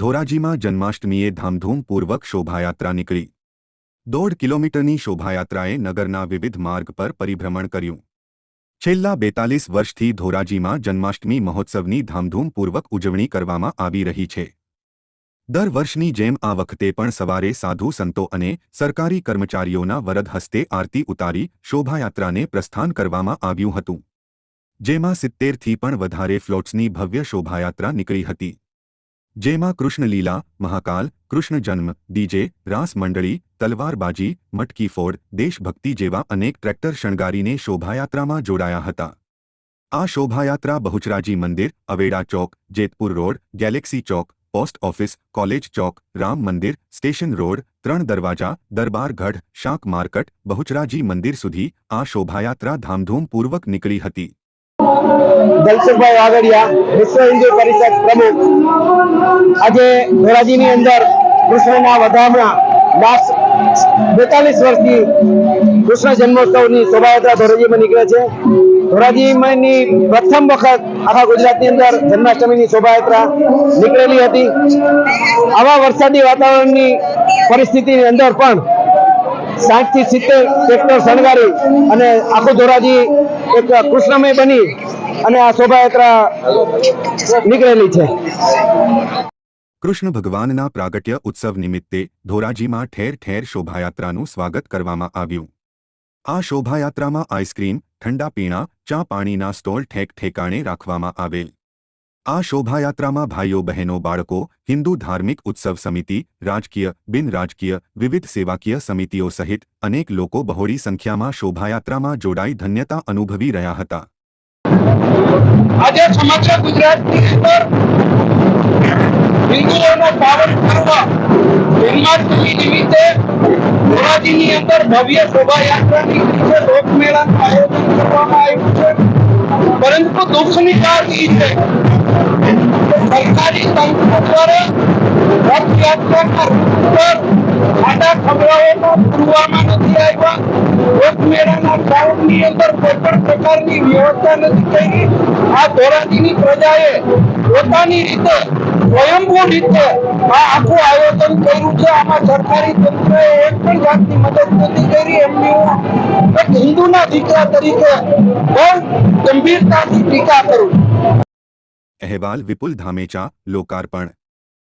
ધોરાજીમાં જન્માષ્ટમીએ ધામધૂમપૂર્વક શોભાયાત્રા નીકળી. દોઢ કિલોમીટરની શોભાયાત્રાએ નગરના વિવિધ માર્ગ પર પરિભ્રમણ કર્યું. છેલ્લા બેતાલીસ વર્ષથી ધોરાજીમાં જન્માષ્ટમી મહોત્સવની ધામધૂમપૂર્વક ઉજવણી કરવામાં આવી રહી છે. દર વર્ષની જેમ આ વખતે પણ સવારે સાધુ સંતો અને સરકારી કર્મચારીઓના વરદ હસ્તે આરતી ઉતારી શોભાયાત્રાને પ્રસ્થાન કરવામાં આવ્યું હતું. જેમાં સિત્તેરથી પણ વધારે ફ્લોટ્સની ભવ્ય શોભાયાત્રા નીકળી હતી. જેમાં કૃષ્ણલીલા, મહાકાલ કૃષ્ણ જન્મ ડીજે, રાસ મંડળી, તલવારબાજી, મટકી ફોડ, દેશભક્તિ જેવા અનેક ટ્રેક્ટર શણગારીને શોભાયાત્રામાં જોડાયા હતા. આ શોભાયાત્રા બહુચરાજી મંદિર, અવેડા ચોક, જેતપુર રોડ, ગેલેક્સી ચોક, પોસ્ટ ઓફિસ, કોલેજ ચોક, રામ મંદિર, સ્ટેશન રોડ, ત્રણ દરવાજા દરબારગઢ શાક માર્કેટ, બહુચરાજી મંદિર સુધી આ શોભાયાત્રા ધામધૂમપૂર્વક નીકળી હતી. દલસુખભાઈ વાગડિયા, વિશ્વ હિન્દુ પરિષદ પ્રમુખ. આજે ધોરાજીની અંદર કૃષ્ણના વધામણા બેતાલીસ વર્ષની કૃષ્ણ જન્મોત્સવની શોભાયાત્રા ધોરાજીમાં નીકળે છે. ધોરાજીમાંની પ્રથમ વખત આખા ગુજરાતની અંદર જન્માષ્ટમીની શોભાયાત્રા નીકળેલી હતી. આવા વરસાદી વાતાવરણની પરિસ્થિતિની અંદર પણ સાઠથી સિત્તેર ટ્રેક્ટર શણગારી અને આખું ધોરાજી એક કૃષ્ણમય બની અને આ શોભાયાત્રા નીકળેલી છે. કૃષ્ણ ભગવાનના પ્રાગટ્ય ઉત્સવ નિમિત્તે ધોરાજીમાં ઠેર ઠેર શોભાયાત્રાનું સ્વાગત કરવામાં આવ્યું. આ શોભાયાત્રામાં આઈસ્ક્રીમ, ઠંડા પીણા, ચા પાણીના સ્ટોલ ઠેક ઠેકાણે રાખવામાં આવેલ. આ શોભાયાત્રામાં ભાઈઓ, બહેનો, બાળકો, હિન્દુ ધાર્મિક ઉત્સવ સમિતિ, રાજકીય, બિન રાજકીય, વિવિધ સેવાકીય સમિતિઓ સહિત અનેક લોકો બહોળી સંખ્યામાં શોભાયાત્રામાં જોડાઈ ધન્યતા અનુભવી રહ્યા હતા. આજે સમગ્ર ગુજરાતની અંદર હિન્દુઓનો પાવન પર્વ જન્માષ્ટમી નિમિત્તે ધોરાજીની અંદર ભવ્ય શોભાયાત્રાની નીકળી લોકમેળાનું આયોજન કરવામાં આવ્યું છે. પરંતુ દુઃખની વાત એ છે સરકારી તંત્ર દ્વારા રથયાત્રાના રૂટ પર ખાડા ખભરાઓમાં પૂરવામાં નથી આવ્યા. આયોજન કર્યું છે. આમાં એક પણ જાતની હિન્દુના દીકરા તરીકે ગંભીરતાથી ટીકા કરું. અહેવાલ વિપુલ ધામેચા, લોકાર્પણ.